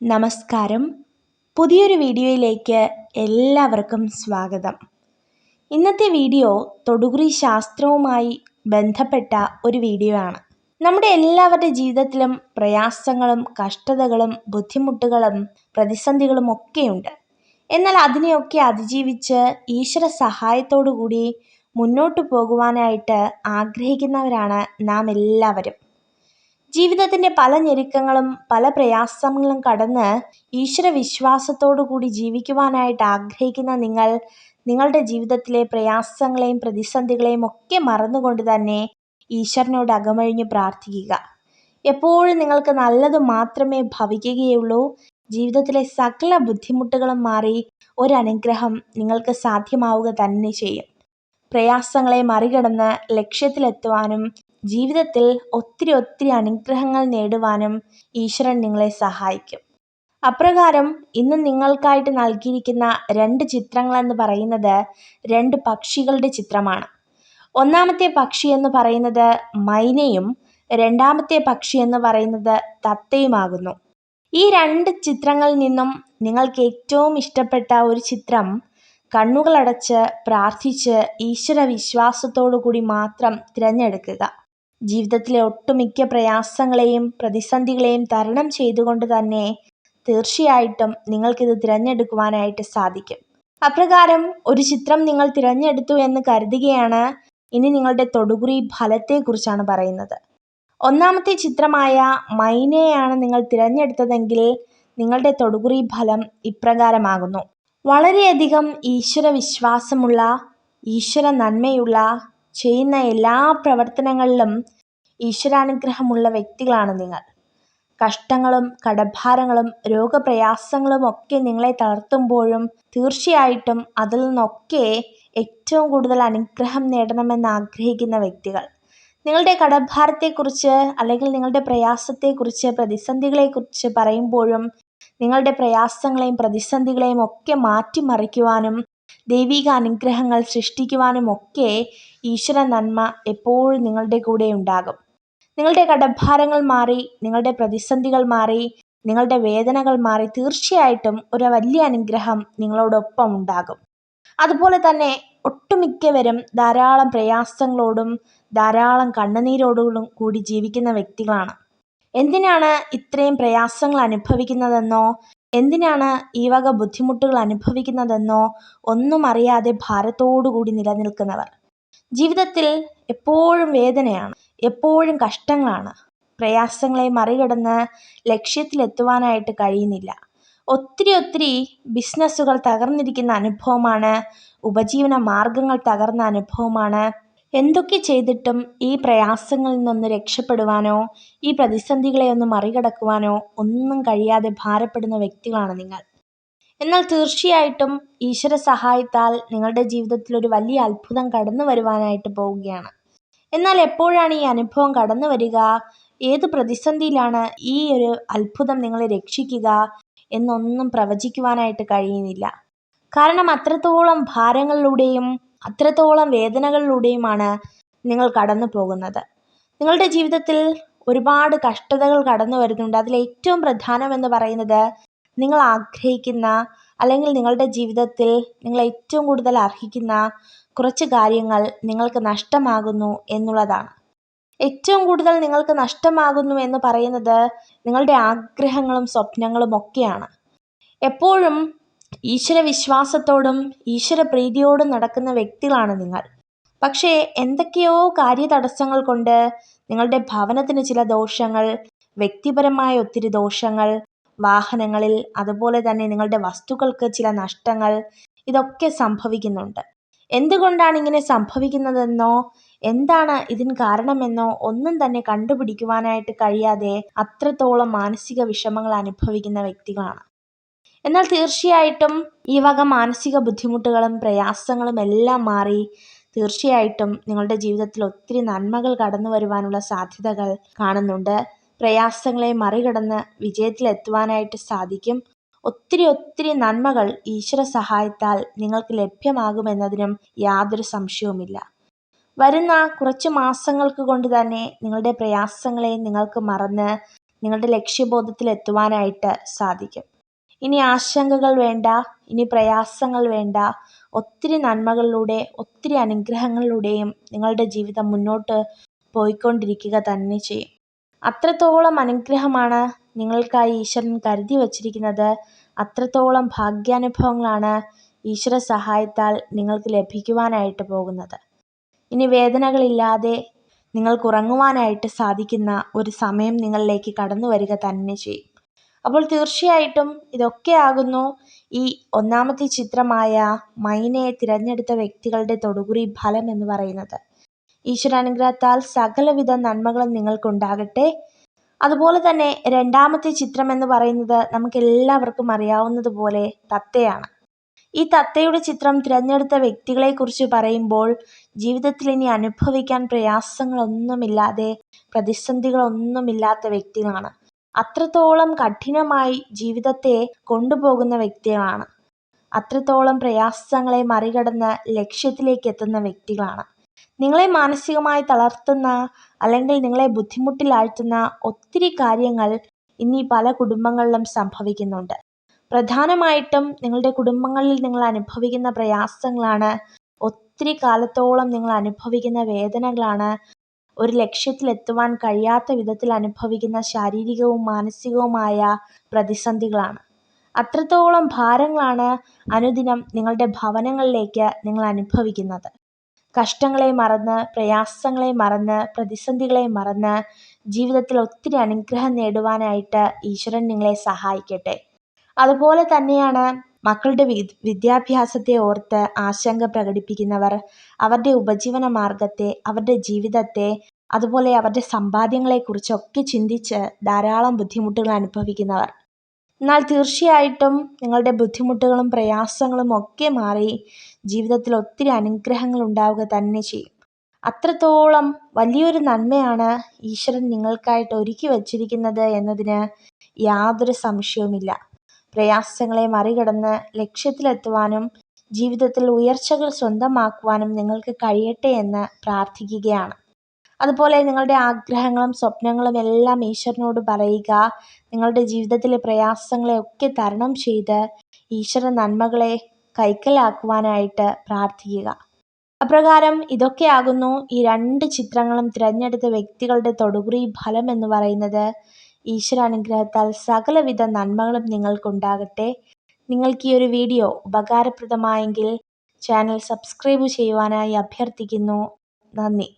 നമസ്കാരം. പുതിയൊരു വീഡിയോയിലേക്ക് എല്ലാവർക്കും സ്വാഗതം. ഇന്നത്തെ വീഡിയോ തൊടുകുറി ശാസ്ത്രവുമായി ബന്ധപ്പെട്ട ഒരു വീഡിയോ ആണ്. നമ്മുടെ എല്ലാവരുടെ ജീവിതത്തിലും പ്രയാസങ്ങളും കഷ്ടതകളും ബുദ്ധിമുട്ടുകളും പ്രതിസന്ധികളും ഒക്കെയുണ്ട് എന്നാൽ അതിനെയൊക്കെ അതിജീവിച്ച് ഈശ്വര സഹായത്തോടു കൂടി മുന്നോട്ട് പോകുവാനായിട്ട് ആഗ്രഹിക്കുന്നവരാണ് നാം എല്ലാവരും. ജീവിതത്തിന്റെ പല ഞെരുക്കങ്ങളും പല പ്രയാസങ്ങളും കടന്ന് ഈശ്വര വിശ്വാസത്തോടു കൂടി ജീവിക്കുവാനായിട്ട് ആഗ്രഹിക്കുന്ന നിങ്ങൾ നിങ്ങളുടെ ജീവിതത്തിലെ പ്രയാസങ്ങളെയും പ്രതിസന്ധികളെയും ഒക്കെ മറന്നുകൊണ്ട് തന്നെ ഈശ്വരനോട് അകമഴിഞ്ഞ് പ്രാർത്ഥിക്കുക. എപ്പോഴും നിങ്ങൾക്ക് നല്ലത് മാത്രമേ ഭവിക്കുകയുള്ളൂ. ജീവിതത്തിലെ സകല ബുദ്ധിമുട്ടുകളും മാറി ഒരനുഗ്രഹം നിങ്ങൾക്ക് സാധ്യമാവുക തന്നെ ചെയ്യും. പ്രയാസങ്ങളെ മറികടന്ന് ലക്ഷ്യത്തിലെത്തുവാനും ജീവിതത്തിൽ ഒത്തിരി ഒത്തിരി അനുഗ്രഹങ്ങൾ നേടുവാനും ഈശ്വരൻ നിങ്ങളെ സഹായിക്കും. അപ്രകാരം ഇന്ന് നിങ്ങൾക്കായിട്ട് നൽകിയിരിക്കുന്ന രണ്ട് ചിത്രങ്ങളെന്ന് പറയുന്നത് രണ്ട് പക്ഷികളുടെ ചിത്രമാണ്. ഒന്നാമത്തെ പക്ഷി എന്ന് പറയുന്നത് മൈനയും രണ്ടാമത്തെ പക്ഷി എന്ന് പറയുന്നത് തത്തയുമാകുന്നു. ഈ രണ്ട് ചിത്രങ്ങളിൽ നിന്നും നിങ്ങൾക്ക് ഏറ്റവും ഇഷ്ടപ്പെട്ട ഒരു ചിത്രം കണ്ണുകളടച്ച് പ്രാർത്ഥിച്ച് ഈശ്വര വിശ്വാസത്തോടു കൂടി മാത്രം തിരഞ്ഞെടുക്കുക. ജീവിതത്തിലെ ഒട്ടുമിക്ക പ്രയാസങ്ങളെയും പ്രതിസന്ധികളെയും തരണം ചെയ്തുകൊണ്ട് തന്നെ തീർച്ചയായിട്ടും നിങ്ങൾക്കിത് തിരഞ്ഞെടുക്കുവാനായിട്ട് സാധിക്കും. അപ്രകാരം ഒരു ചിത്രം നിങ്ങൾ തിരഞ്ഞെടുത്തു എന്ന് കരുതുകയാണ് ഇനി നിങ്ങളുടെ തൊടുകുറി ഫലത്തെക്കുറിച്ചാണ് പറയുന്നത്. ഒന്നാമത്തെ ചിത്രമായ മൈനയാണ് നിങ്ങൾ തിരഞ്ഞെടുത്തതെങ്കിൽ നിങ്ങളുടെ തൊടുകുറി ഫലം ഇപ്രകാരമാകുന്നു. വളരെയധികം ഈശ്വര വിശ്വാസമുള്ള ഈശ്വര നന്മയുള്ള ചെയ്യുന്ന എല്ലാ പ്രവർത്തനങ്ങളിലും ഈശ്വരാനുഗ്രഹമുള്ള വ്യക്തികളാണ് നിങ്ങൾ. കഷ്ടങ്ങളും കടഭാരങ്ങളും രോഗപ്രയാസങ്ങളും ഒക്കെ നിങ്ങളെ തളർത്തുമ്പോഴും തീർച്ചയായിട്ടും അതിൽ നിന്നൊക്കെ ഏറ്റവും കൂടുതൽ അനുഗ്രഹം നേടണമെന്ന് ആഗ്രഹിക്കുന്ന വ്യക്തികൾ. നിങ്ങളുടെ കടഭാരത്തെക്കുറിച്ച് അല്ലെങ്കിൽ നിങ്ങളുടെ പ്രയാസത്തെക്കുറിച്ച് പ്രതിസന്ധികളെക്കുറിച്ച് പറയുമ്പോഴും നിങ്ങളുടെ പ്രയാസങ്ങളെയും പ്രതിസന്ധികളെയും ഒക്കെ മാറ്റിമറിക്കുവാനും ദൈവിക അനുഗ്രഹങ്ങൾ സൃഷ്ടിക്കുവാനുമൊക്കെ ഈശ്വര നന്മ എപ്പോഴും നിങ്ങളുടെ കൂടെ ഉണ്ടാകും നിങ്ങളുടെ കടഭാരങ്ങൾ മാറി നിങ്ങളുടെ പ്രതിസന്ധികൾ മാറി നിങ്ങളുടെ വേദനകൾ മാറി തീർച്ചയായിട്ടും ഒരു വലിയ അനുഗ്രഹം നിങ്ങളോടൊപ്പം ഉണ്ടാകും. അതുപോലെ തന്നെ ഒട്ടുമിക്കവരും ധാരാളം പ്രയാസങ്ങളോടും ധാരാളം കണ്ണുനീരോടും കൂടി ജീവിക്കുന്ന വ്യക്തികളാണ്. എന്തിനാണ് ഇത്രയും പ്രയാസങ്ങൾ അനുഭവിക്കുന്നതെന്നോ എന്തിനാണ് ഈ വക ബുദ്ധിമുട്ടുകൾ അനുഭവിക്കുന്നതെന്നോ ഒന്നും അറിയാതെ ഭാരത്തോടുകൂടി നിലനിൽക്കുന്നവർ? ജീവിതത്തിൽ എപ്പോഴും വേദനയാണ് എപ്പോഴും കഷ്ടങ്ങളാണ്. പ്രയാസങ്ങളെ മറികടന്ന് ലക്ഷ്യത്തിലെത്തുവാനായിട്ട് കഴിയുന്നില്ല. ഒത്തിരി ഒത്തിരി ബിസിനസ്സുകൾ തകർന്നിരിക്കുന്ന അനുഭവമാണ് ഉപജീവന മാർഗങ്ങൾ തകർന്ന അനുഭവമാണ് എന്തൊക്കെ ചെയ്തിട്ടും ഈ പ്രയാസങ്ങളിൽ നിന്നൊന്ന് രക്ഷപ്പെടുവാനോ ഈ പ്രതിസന്ധികളെ ഒന്ന് മറികടക്കുവാനോ ഒന്നും കഴിയാതെ ഭാരപ്പെടുന്ന വ്യക്തികളാണ് നിങ്ങൾ. എന്നാൽ തീർച്ചയായിട്ടും ഈശ്വര സഹായത്താൽ നിങ്ങളുടെ ജീവിതത്തിൽ ഒരു വലിയ അത്ഭുതം കടന്നു വരുവാനായിട്ട് പോവുകയാണ്. എന്നാൽ എപ്പോഴാണ് ഈ അനുഭവം കടന്നു വരിക? ഏത് പ്രതിസന്ധിയിലാണ് ഈ ഒരു അത്ഭുതം നിങ്ങളെ രക്ഷിക്കുക എന്നൊന്നും പ്രവചിക്കുവാനായിട്ട് കഴിയുന്നില്ല. കാരണം അത്രത്തോളം ഭാരങ്ങളിലൂടെയും അത്രത്തോളം വേദനകളിലൂടെയുമാണ് നിങ്ങൾ കടന്നു പോകുന്നത്. നിങ്ങളുടെ ജീവിതത്തിൽ ഒരുപാട് കഷ്ടതകൾ കടന്നു വരുന്നുണ്ട്. അതിൽ ഏറ്റവും പ്രധാനമെന്ന് പറയുന്നത് നിങ്ങൾ ആഗ്രഹിക്കുന്ന അല്ലെങ്കിൽ നിങ്ങളുടെ ജീവിതത്തിൽ നിങ്ങൾ ഏറ്റവും കൂടുതൽ അർഹിക്കുന്ന കുറച്ച് കാര്യങ്ങൾ നിങ്ങൾക്ക് നഷ്ടമാകുന്നു എന്നുള്ളതാണ്. ഏറ്റവും കൂടുതൽ നിങ്ങൾക്ക് നഷ്ടമാകുന്നു എന്ന് പറയുന്നത് നിങ്ങളുടെ ആഗ്രഹങ്ങളും സ്വപ്നങ്ങളും ഒക്കെയാണ്. എപ്പോഴും ഈശ്വര വിശ്വാസത്തോടും ഈശ്വര പ്രീതിയോടും നടക്കുന്ന വ്യക്തികളാണ് നിങ്ങൾ. പക്ഷേ എന്തൊക്കെയോ കാര്യതടസ്സങ്ങൾ കൊണ്ട് നിങ്ങളുടെ ഭവനത്തിന് ചില ദോഷങ്ങൾ വ്യക്തിപരമായ ഒത്തിരി ദോഷങ്ങൾ വാഹനങ്ങളിൽ അതുപോലെ തന്നെ നിങ്ങളുടെ വസ്തുക്കൾക്ക് ചില നഷ്ടങ്ങൾ ഇതൊക്കെ സംഭവിക്കുന്നുണ്ട്. എന്തുകൊണ്ടാണ് ഇങ്ങനെ സംഭവിക്കുന്നതെന്നോ എന്താണ് ഇതിന് കാരണമെന്നോ ഒന്നും തന്നെ കണ്ടുപിടിക്കുവാനായിട്ട് കഴിയാതെ അത്രത്തോളം മാനസിക വിഷമങ്ങൾ അനുഭവിക്കുന്ന വ്യക്തികളാണ്. എന്നാൽ തീർച്ചയായിട്ടും ഈ വക മാനസിക ബുദ്ധിമുട്ടുകളും പ്രയാസങ്ങളും എല്ലാം മാറി തീർച്ചയായിട്ടും നിങ്ങളുടെ ജീവിതത്തിൽ ഒത്തിരി നന്മകൾ കടന്നു വരുവാനുള്ള സാധ്യതകൾ കാണുന്നുണ്ട്. പ്രയാസങ്ങളെ മറികടന്ന് വിജയത്തിലെത്തുവാനായിട്ട് സാധിക്കും. ഒത്തിരി ഒത്തിരി നന്മകൾ ഈശ്വര സഹായത്താൽ നിങ്ങൾക്ക് ലഭ്യമാകുമെന്നതിനും യാതൊരു സംശയവുമില്ല. വരുന്ന കുറച്ച് മാസങ്ങൾക്ക് കൊണ്ട് തന്നെ നിങ്ങളുടെ പ്രയാസങ്ങളെ നിങ്ങൾക്ക് മറന്ന് നിങ്ങളുടെ ലക്ഷ്യബോധത്തിൽ എത്തുവാനായിട്ട് സാധിക്കും. ഇനി ആശങ്കകൾ വേണ്ട ഇനി പ്രയാസങ്ങൾ വേണ്ട. ഒത്തിരി നന്മകളിലൂടെ ഒത്തിരി അനുഗ്രഹങ്ങളിലൂടെയും നിങ്ങളുടെ ജീവിതം മുന്നോട്ട് പോയിക്കൊണ്ടിരിക്കുക തന്നെ ചെയ്യും. അത്രത്തോളം അനുഗ്രഹമാണ് നിങ്ങൾക്കായി ഈശ്വരൻ കരുതി വച്ചിരിക്കുന്നത്. അത്രത്തോളം ഭാഗ്യാനുഭവങ്ങളാണ് ഈശ്വര സഹായത്താൽ നിങ്ങൾക്ക് ലഭിക്കുവാനായിട്ട് പോകുന്നത്. ഇനി വേദനകളില്ലാതെ നിങ്ങൾക്ക് ഉറങ്ങുവാനായിട്ട് സാധിക്കുന്ന ഒരു സമയം നിങ്ങളിലേക്ക് കടന്നു വരിക തന്നെ ചെയ്യും. അപ്പോൾ തീർച്ചയായിട്ടും ഇതൊക്കെ ആകുന്നു. ഈ ഒന്നാമത്തെ ചിത്രമായ മൈനയെ തിരഞ്ഞെടുത്ത വ്യക്തികളുടെ തൊടുകുറി ഫലം എന്ന് പറയുന്നത്. ഈശ്വരാനുഗ്രഹത്താൽ സകലവിധ നന്മകളും നിങ്ങൾക്കുണ്ടാകട്ടെ. അതുപോലെ തന്നെ രണ്ടാമത്തെ ചിത്രം എന്ന് പറയുന്നത് നമുക്ക് എല്ലാവർക്കും അറിയാവുന്നതുപോലെ തത്തയാണ്. ഈ തത്തയുടെ ചിത്രം തിരഞ്ഞെടുത്ത വ്യക്തികളെക്കുറിച്ച് പറയുമ്പോൾ ജീവിതത്തിൽ ഇനി അനുഭവിക്കാൻ പ്രയാസങ്ങളൊന്നുമില്ലാതെ പ്രതിസന്ധികളൊന്നുമില്ലാത്ത വ്യക്തികളാണ്. അത്രത്തോളം കഠിനമായി ജീവിതത്തെ കൊണ്ടുപോകുന്ന വ്യക്തികളാണ്. അത്രത്തോളം പ്രയാസങ്ങളെ മറികടന്ന് ലക്ഷ്യത്തിലേക്ക് എത്തുന്ന വ്യക്തികളാണ്. നിങ്ങളെ മാനസികമായി തളർത്തുന്ന അല്ലെങ്കിൽ നിങ്ങളെ ബുദ്ധിമുട്ടിലാഴ്ത്തുന്ന ഒത്തിരി കാര്യങ്ങൾ ഇനി പല കുടുംബങ്ങളിലും സംഭവിക്കുന്നുണ്ട്. പ്രധാനമായിട്ടും നിങ്ങളുടെ കുടുംബങ്ങളിൽ നിങ്ങൾ അനുഭവിക്കുന്ന പ്രയാസങ്ങളാണ് ഒത്തിരി കാലത്തോളം നിങ്ങൾ അനുഭവിക്കുന്ന വേദനകളാണ് ഒരു ലക്ഷ്യത്തിലെത്തുവാൻ കഴിയാത്ത വിധത്തിൽ അനുഭവിക്കുന്ന ശാരീരികവും മാനസികവുമായ പ്രതിസന്ധികളാണ്. അത്രത്തോളം ഭാരങ്ങളാണ് അനുദിനം നിങ്ങളുടെ ഭവനങ്ങളിലേക്ക് നിങ്ങൾ അനുഭവിക്കുന്നത്. കഷ്ടങ്ങളെ മറന്ന് പ്രയാസങ്ങളെ മറന്ന് പ്രതിസന്ധികളെ മറന്ന് ജീവിതത്തിൽ ഒത്തിരി അനുഗ്രഹം നേടുവാനായിട്ട് ഈശ്വരൻ നിങ്ങളെ സഹായിക്കട്ടെ. അതുപോലെ തന്നെയാണ് മക്കളുടെ വിദ്യാഭ്യാസത്തെ ഓർത്ത് ആശങ്ക പ്രകടിപ്പിക്കുന്നവർ അവരുടെ ഉപജീവന മാർഗത്തെ അവരുടെ ജീവിതത്തെ അതുപോലെ അവരുടെ സമ്പാദ്യങ്ങളെക്കുറിച്ചൊക്കെ ചിന്തിച്ച് ധാരാളം ബുദ്ധിമുട്ടുകൾ അനുഭവിക്കുന്നവർ. എന്നാൽ തീർച്ചയായിട്ടും നിങ്ങളുടെ ബുദ്ധിമുട്ടുകളും പ്രയാസങ്ങളും ഒക്കെ മാറി ജീവിതത്തിൽ ഒത്തിരി അനുഗ്രഹങ്ങൾ ഉണ്ടാവുക തന്നെ ചെയ്യും. അത്രത്തോളം വലിയൊരു നന്മയാണ് ഈശ്വരൻ നിങ്ങൾക്കായിട്ട് ഒരുക്കി വച്ചിരിക്കുന്നത് എന്നതിന് യാതൊരു സംശയവുമില്ല. പ്രയാസങ്ങളെ മറികടന്ന് ലക്ഷ്യത്തിലെത്തുവാനും ജീവിതത്തിൽ ഉയർച്ചകൾ സ്വന്തമാക്കുവാനും നിങ്ങൾക്ക് കഴിയട്ടെ എന്ന് പ്രാർത്ഥിക്കുകയാണ്. അതുപോലെ നിങ്ങളുടെ ആഗ്രഹങ്ങളും സ്വപ്നങ്ങളും എല്ലാം ഈശ്വരനോട് പറയുക. നിങ്ങളുടെ ജീവിതത്തിലെ പ്രയാസങ്ങളെ ഒക്കെ തരണം ചെയ്ത് ഈശ്വര നന്മകളെ കൈക്കലാക്കുവാനായിട്ട് പ്രാർത്ഥിക്കുക. അപ്രകാരം ഇതൊക്കെയാകുന്നു ഈ രണ്ട് ചിത്രങ്ങളും തിരഞ്ഞെടുത്ത വ്യക്തികളുടെ തൊടുകുറി ഫലം എന്ന് പറയുന്നത് ഈശ്വരാനുഗ്രഹത്താൽ സകലവിധ നന്മകളും നിങ്ങൾക്കുണ്ടാകട്ടെ. നിങ്ങൾക്ക് ഈ ഒരു വീഡിയോ ഉപകാരപ്രദമായെങ്കിൽ ചാനൽ സബ്സ്ക്രൈബ് ചെയ്യുവാനായി അഭ്യർത്ഥിക്കുന്നു. നന്ദി.